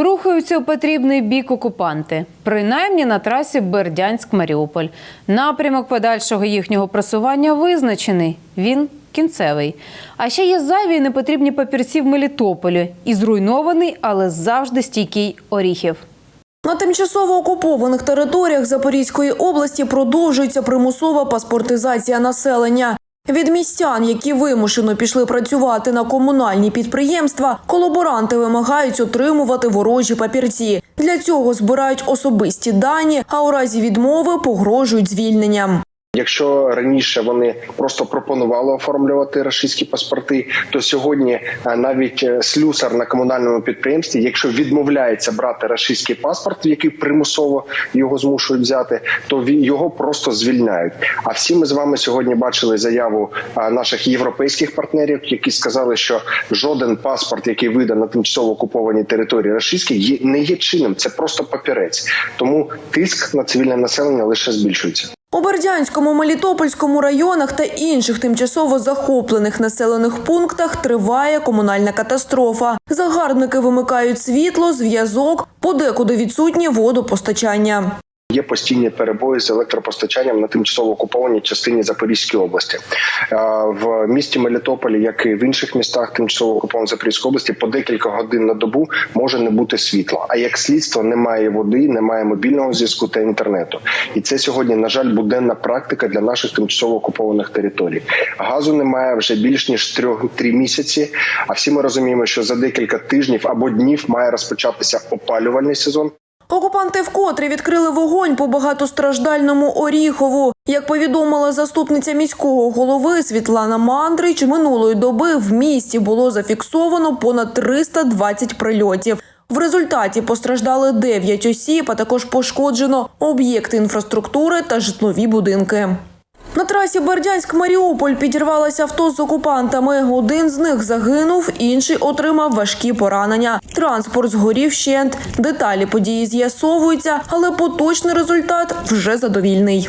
Рухаються у потрібний бік окупанти, принаймні на трасі Бердянськ-Маріуполь. Напрямок подальшого їхнього просування визначений. Він кінцевий. А ще є зайві і непотрібні папірці в Мелітополі і зруйнований, але завжди стійкий Оріхів. На тимчасово окупованих територіях Запорізької області продовжується примусова паспортизація населення. Від містян, які вимушено пішли працювати на комунальні підприємства, колаборанти вимагають отримувати ворожі папірці. Для цього збирають особисті дані, а у разі відмови погрожують звільненням. Якщо раніше вони просто пропонували оформлювати російські паспорти, то сьогодні е, навіть е, слюсар на комунальному підприємстві, якщо відмовляється брати російський паспорт, який примусово його змушують взяти, то його просто звільняють. А всі ми з вами сьогодні бачили заяву е, наших європейських партнерів, які сказали, що жоден паспорт, який вида на тимчасово окупованій території є не є чинним. Це просто папірець. Тому тиск на цивільне населення лише збільшується. У Бердянському, Мелітопольському районах та інших тимчасово захоплених населених пунктах триває комунальна катастрофа. Загарбники вимикають світло, зв'язок, подекуди відсутнє водопостачання. Є постійні перебої з електропостачанням на тимчасово окупованій частині Запорізької області. В місті Мелітополі, як і в інших містах тимчасово окупованої Запорізької області, по декілька годин на добу може не бути світла. А як слідство немає води, немає мобільного зв'язку та інтернету. І це сьогодні, на жаль, буденна практика для наших тимчасово окупованих територій. Газу немає вже більш ніж трьох три місяці. А всі ми розуміємо, що за декілька тижнів або днів має розпочатися опалювальний сезон. Окупанти вкотре відкрили вогонь по багатостраждальному Оріхову. Як повідомила заступниця міського голови Світлана Мандрич, минулої доби в місті було зафіксовано понад 320 прильотів. В результаті постраждали 9 осіб, а також пошкоджено об'єкти інфраструктури та житлові будинки. На трасі Бердянськ-Маріуполь підірвалося авто з окупантами. Один з них загинув, інший отримав важкі поранення. Транспорт згорів вщент. Деталі події з'ясовуються, але поточний результат вже задовільний.